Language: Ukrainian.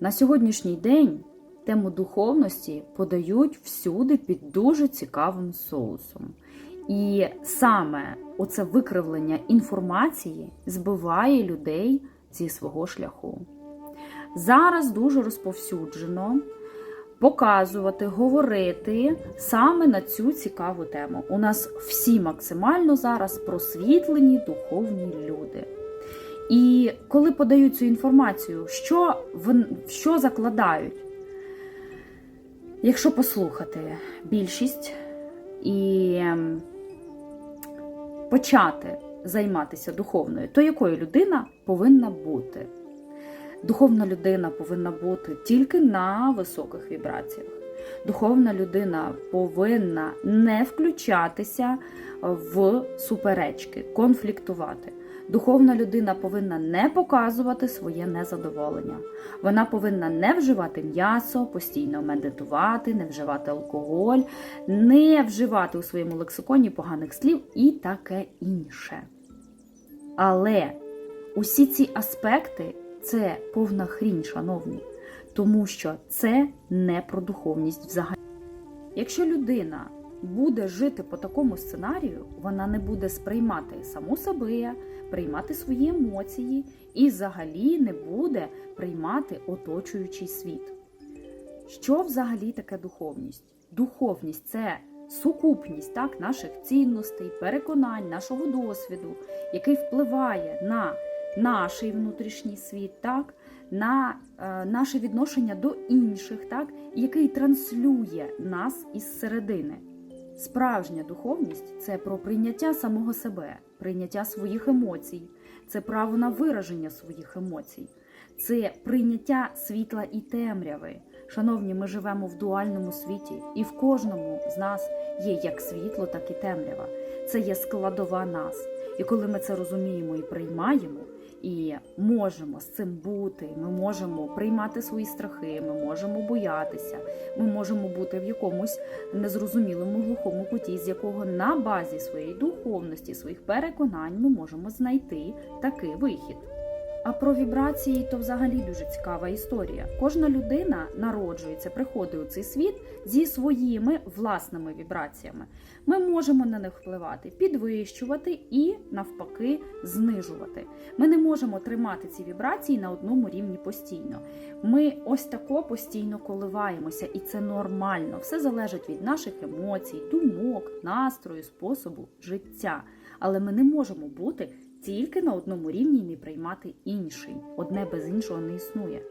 На сьогоднішній день тему духовності подають всюди під дуже цікавим соусом. І саме оце викривлення інформації збиває людей зі свого шляху. Зараз дуже розповсюджено показувати, говорити саме на цю цікаву тему. У нас всі максимально зараз просвітлені духовні люди. І коли подають цю інформацію, що, що закладають? Якщо послухати більшість і ем, почати займатися духовною, то якою людина повинна бути? Духовна людина повинна бути тільки на високих вібраціях. Духовна людина повинна не включатися в суперечки, конфліктувати. Духовна людина повинна не показувати своє незадоволення. Вона повинна не вживати м'ясо, постійно медитувати, не вживати алкоголь, не вживати у своєму лексиконі поганих слів і таке інше. Але усі ці аспекти це повна хрінь, шановні, тому що це не про духовність взагалі. Якщо людина буде жити по такому сценарію, вона не буде сприймати саму себе, приймати свої емоції і взагалі не буде приймати оточуючий світ. Що взагалі таке духовність? Духовність це сукупність так, наших цінностей, переконань, нашого досвіду, який впливає на наш внутрішній світ, так, на е, наше відношення до інших, так, який транслює нас із середини. Справжня духовність це про прийняття самого себе, прийняття своїх емоцій, це право на вираження своїх емоцій, це прийняття світла і темряви. Шановні, ми живемо в дуальному світі, і в кожному з нас є як світло, так і темрява. Це є складова нас. І коли ми це розуміємо і приймаємо, і можемо з цим бути, ми можемо приймати свої страхи, ми можемо боятися, ми можемо бути в якомусь незрозумілому глухому куті, з якого на базі своєї духовності, своїх переконань ми можемо знайти такий вихід. А про вібрації то взагалі дуже цікава історія. Кожна людина народжується, приходить у цей світ зі своїми власними вібраціями. Ми можемо на них впливати, підвищувати і навпаки знижувати. Ми не можемо тримати ці вібрації на одному рівні постійно. Ми ось тако постійно коливаємося, і це нормально. Все залежить від наших емоцій, думок, настрою, способу життя. Але ми не можемо бути тільки на одному рівні і не приймати інший. Одне без іншого не існує.